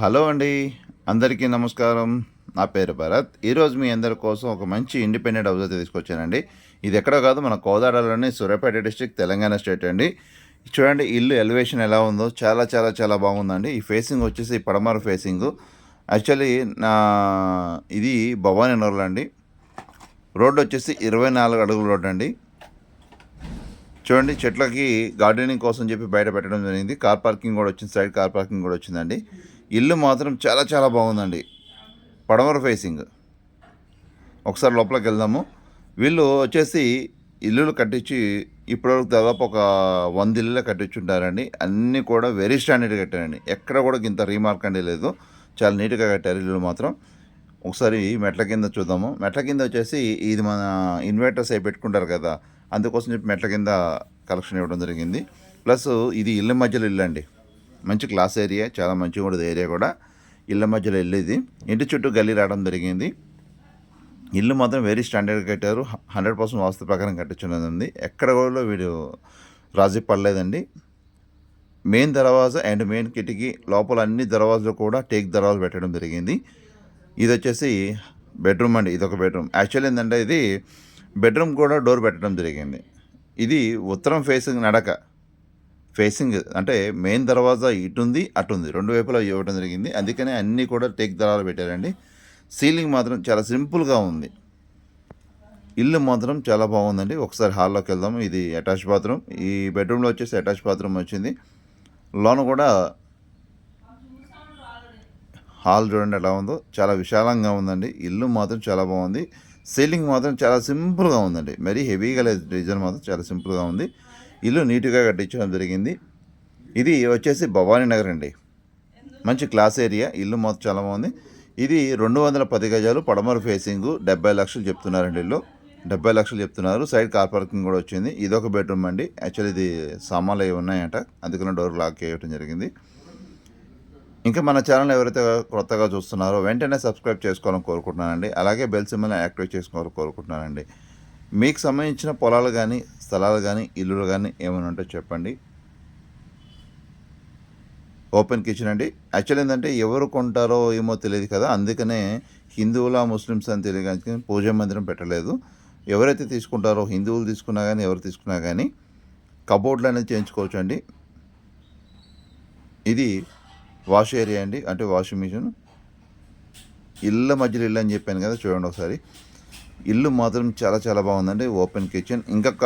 Hello అండి. అందరికీ నమస్కారం. నా పేరు భరత్. ఈరోజు మీ అందరి కోసం ఒక మంచి ఇండిపెండెంట్ హౌస్ అయితే తీసుకొచ్చానండి. ఇది ఎక్కడో కాదు మన కోదాడలోని సూర్యాపేట డిస్టిక్ తెలంగాణ స్టేట్ అండి. చూడండి ఇల్లు ఎలివేషన్ ఎలా ఉందో చాలా చాలా చాలా బాగుందండి. ఈ ఫేసింగ్ వచ్చేసి పడమర ఫేసింగ్. యాక్చువల్లీ నా ఇది భవానీ నగర్లో అండి. రోడ్డు వచ్చేసి ఇరవై నాలుగు అడుగుల రోడ్డు అండి. చూడండి చెట్లకి గార్డెనింగ్ కోసం చెప్పి బయట పెట్టడం జరిగింది. కార్ పార్కింగ్ కూడా వచ్చింది సైడ్ కార్ పార్కింగ్ కూడా వచ్చిందండి. ఇల్లు మాత్రం చాలా చాలా బాగుందండి. పడమర ఫేసింగ్ ఒకసారి లోపలికి వెళ్దాము. వీళ్ళు వచ్చేసి ఇల్లులు కట్టించి ఇప్పటివరకు దాదాపు ఒక వంద ఇల్లు కట్టించుంటారండి. అన్నీ కూడా వెరీ స్టాండర్డ్ కట్టారండి. ఎక్కడ కూడా ఇంత రీమార్క్ అండి లేదు. చాలా నీట్గా కట్టారు ఇల్లు మాత్రం. ఒకసారి మెట్ల కింద చూద్దాము. మెట్ల కింద వచ్చేసి ఇది మన ఇన్వర్టర్స్ అవి పెట్టుకుంటారు కదా. అందుకోసం చెప్పి మెట్ల కింద కలెక్షన్ ఇవ్వడం జరిగింది. ప్లస్ ఇది ఇల్లు మధ్యలో ఇల్లు అండి మంచి క్లాస్ ఏరియా చాలా మంచిగా ఉండదు ఏరియా కూడా. ఇళ్ళ మధ్యలో వెళ్ళేది. ఇంటి చుట్టూ గల్లీ రావడం జరిగింది. ఇల్లు మాత్రం వెరీ స్టాండర్డ్ కట్టారు. హండ్రెడ్ పర్సెంట్ వాస్తు ప్రకారం కట్టించున్నది ఉంది ఎక్కడ కూడా వీడు రాజీ పడలేదండి. మెయిన్ దర్వాజా అండ్ మెయిన్ కిటికీ లోపల అన్ని దర్వాజాలు కూడా టేక్ దర్వాజా పెట్టడం జరిగింది. ఇది వచ్చేసి బెడ్రూమ్ అండి ఇది ఒక బెడ్రూమ్. యాక్చువల్ ఏంటంటే ఇది బెడ్రూమ్ కూడా డోర్ పెట్టడం జరిగింది. ఇది ఉత్తరం ఫేసింగ్ నడక. ఫేసింగ్ అంటే మెయిన్ దర్వాజా ఇటు ఉంది రెండు వైపులా ఇవ్వడం జరిగింది. అందుకనే అన్నీ కూడా టేక్ దరాలు పెట్టారండి. సీలింగ్ మాత్రం చాలా సింపుల్గా ఉంది. ఇల్లు మాత్రం చాలా బాగుందండి. ఒకసారి హాల్లోకి వెళ్దాం. ఇది అటాచ్ బాత్రూమ్. ఈ బెడ్రూమ్లో వచ్చేసి అటాచ్ బాత్రూమ్ వచ్చింది. లోన కూడా హాల్ చూడండి ఎలా ఉందో. చాలా విశాలంగా ఉందండి. ఇల్లు మాత్రం చాలా బాగుంది. సీలింగ్ మాత్రం చాలా సింపుల్గా ఉందండి. మరీ హెవీగా లేదు. డిజైన్ మాత్రం చాలా సింపుల్గా ఉంది. ఇల్లు నీట్గా కట్టించడం జరిగింది. ఇది వచ్చేసి భవానీ నగర్ అండి. మంచి క్లాస్ ఏరియా. ఇల్లు మొత్తం చాలా బాగుంది. ఇది రెండు వందల పది గజాలు పడమర ఫేసింగ్ డెబ్బై లక్షలు చెప్తున్నారండి ఇల్లు. డెబ్బై లక్షలు చెప్తున్నారు. సైడ్ కార్ పార్కింగ్ కూడా వచ్చింది. ఇది ఒక బెడ్రూమ్ అండి. యాక్చువల్లీ ఇది సామాన్లు అవి ఉన్నాయంట. అందుకని డోర్ లాక్ చేయడం జరిగింది. ఇంకా మన ఛానల్ ఎవరైతే కొత్తగా చూస్తున్నారో వెంటనే సబ్స్క్రైబ్ చేసుకోవాలని కోరుకుంటున్నానండి. అలాగే బెల్ సింబల్ని యాక్టివేట్ చేసుకోవాలని కోరుకుంటున్నానండి. మీకు సంబంధించిన పొలాలు కానీ స్థలాలు కానీ ఇల్లులు కానీ ఏమైనా ఉంటే చెప్పండి. ఓపెన్ కిచెన్ అండి. యాక్చువల్ ఏంటంటే ఎవరు కొంటారో ఏమో తెలియదు కదా. అందుకనే హిందువుల ముస్లిమ్స్ అని తెలియదు కానీ పూజ మందిరం పెట్టలేదు. ఎవరైతే తీసుకుంటారో హిందువులు తీసుకున్నా కానీ ఎవరు తీసుకున్నా కానీ కబోర్డ్లు అనేది చేయించుకోవచ్చు అండి. ఇది వాష్ ఏరియా అండి. అంటే వాషింగ్ మిషన్. ఇళ్ళ మధ్యలో ఇల్లు అని చెప్పాను కదా చూడండి ఒకసారి. ఇల్లు మాత్రం చాలా చాలా బాగుందండి. ఓపెన్ కిచెన్ ఇంకొక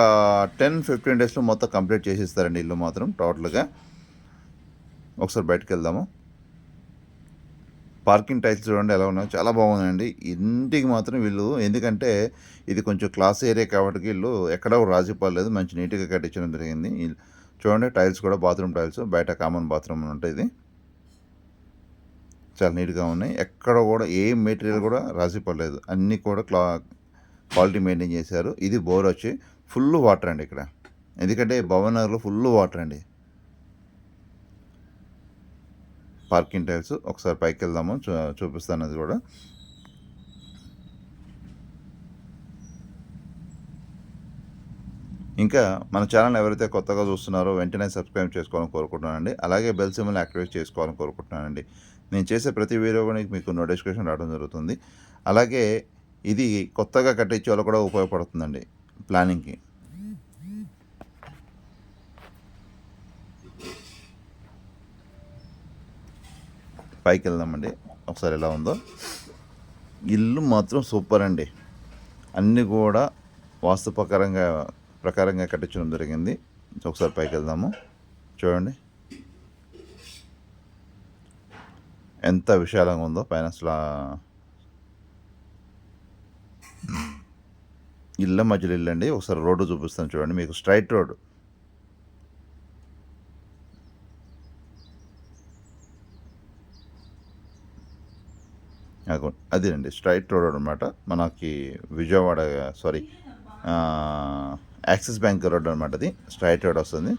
టెన్ ఫిఫ్టీన్ డేస్లో మొత్తం కంప్లీట్ చేసేస్తారండి ఇల్లు మాత్రం టోటల్గా. ఒకసారి బయటకు వెళ్దాము. పార్కింగ్ టైల్స్ చూడండి ఎలా ఉన్నాయో. చాలా బాగుందండి ఇంటికి మాత్రం వీళ్ళు ఎందుకంటే ఇది కొంచెం క్లాస్ ఏరియా కాబట్టి వీళ్ళు ఎక్కడ రాజీపడలేదు మంచి నీట్గా కట్టించడం జరిగింది. చూడండి టైల్స్ కూడా బాత్రూమ్ టైల్స్ బయట కామన్ బాత్రూమ్ ఉంటుంది చాలా నీట్గా ఉన్నాయి. ఎక్కడ కూడా ఏ మెటీరియల్ కూడా రాజీ పడలేదు అన్నీ కూడా క్లా క్వాలిటీ మెయింటైన్ చేశారు. ఇది బోర్ వచ్చి ఫుల్ వాటర్ అండి ఇక్కడ. ఎందుకంటే భవనగర్లో ఫుల్ వాటర్ అండి. పార్కింగ్ టైల్స్ ఒకసారి పైకి వెళ్దాము. చూ చూపిస్తాను అది కూడా. ఇంకా మన ఛానల్ ఎవరైతే కొత్తగా చూస్తున్నారో వెంటనే సబ్స్క్రైబ్ చేసుకోవాలని కోరుకుంటున్నానండి. అలాగే బెల్ సిమ్ని యాక్టివేట్ చేసుకోవాలని కోరుకుంటున్నానండి. నేను చేసే ప్రతి వీడియో కూడా మీకు నోటిఫికేషన్ రావడం జరుగుతుంది. అలాగే ఇది కొత్తగా కట్టించే వాళ్ళు కూడా ఉపయోగపడుతుందండి ప్లానింగ్కి. పైకి వెళ్దామండి. ఒకసారి ఎలా ఉందో. ఇల్లు మాత్రం సూపర్ అండి. అన్నీ కూడా వాస్తు ప్రకారంగా ప్రకారంగా కట్టించడం జరిగింది. ఒకసారి పైకి వెళ్దాము. చూడండి. ఎంత విశాలంగా ఉందో పైన అసలు ఇళ్ళ మధ్యలో ఇల్లు అండి ఒకసారి రోడ్డు చూపిస్తాను చూడండి మీకు స్ట్రైట్ రోడ్డు అదేనండి స్ట్రైట్ రోడ్ అనమాట మనకి Vijayawada sorry Axis Bank road అనమాట అది స్ట్రైట్ రోడ్ వస్తుంది.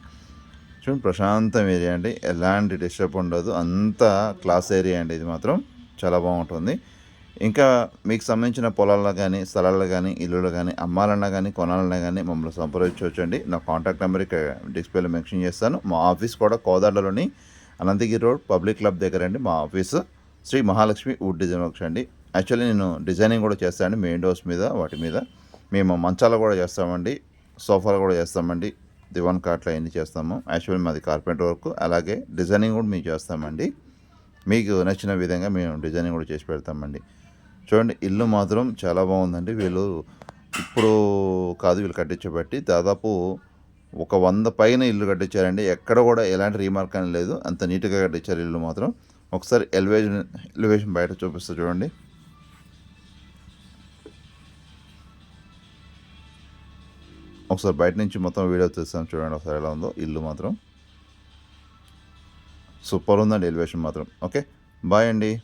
చూడండి ప్రశాంతం ఏరియా అండి ఎలాంటి డిస్టర్బ్ ఉండదు అంతా క్లాస్ ఏరియా అండి ఇది మాత్రం చాలా బాగుంటుంది. ఇంకా మీకు సంబంధించిన పొలాల్లో కానీ స్థలాల్లో కానీ ఇల్లులు కానీ అమ్మాలన్నా కానీ కొనాలన్నా కానీ మమ్మల్ని సంప్రదించవచ్చండి. నా కాంటాక్ట్ నెంబర్ ఇక్కడ డిస్ప్లేలో మెన్షన్ చేస్తాను. మా ఆఫీస్ కూడా కోదాడలోని అనంతగిరి రోడ్ పబ్లిక్ క్లబ్ దగ్గర అండి మా office. Shri Mahalakshmi wood design works అండి. యాక్చువల్లీ నేను డిజైనింగ్ కూడా చేస్తానండి మెయిన్ డోర్స్ మీద వాటి మీద. మేము మంచాలు కూడా చేస్తామండి సోఫాలు కూడా చేస్తామండి దివాన్ కాట్లు అవన్నీ చేస్తాము. యాక్చువల్లీ మాది కార్పెంటర్ వర్క్. అలాగే డిజైనింగ్ కూడా మేము చేస్తామండి. మీకు నచ్చిన విధంగా మేము డిజైనింగ్ కూడా చేసి పెడతామండి. చూడండి ఇల్లు మాత్రం చాలా బాగుందండి. వీళ్ళు ఇప్పుడు కాదు వీళ్ళు కట్టించబట్టి దాదాపు ఒక వంద పైన ఇల్లు కట్టించారండి. ఎక్కడ కూడా ఎలాంటి రీమార్క్ అని లేదు. అంత నీట్గా కట్టించారు ఇల్లు మాత్రం. ఒకసారి ఎలివేషన్ ఎలివేషన్ బయట చూపిస్తా చూడండి. ఒకసారి బయట నుంచి మొత్తం వీడియో తీస్తాను చూడండి ఒకసారి ఎలా ఉందో. ఇల్లు మాత్రం. సూపర్ ఉందండి ఎలివేషన్ మాత్రం. ఓకే? బాయ్ అండి.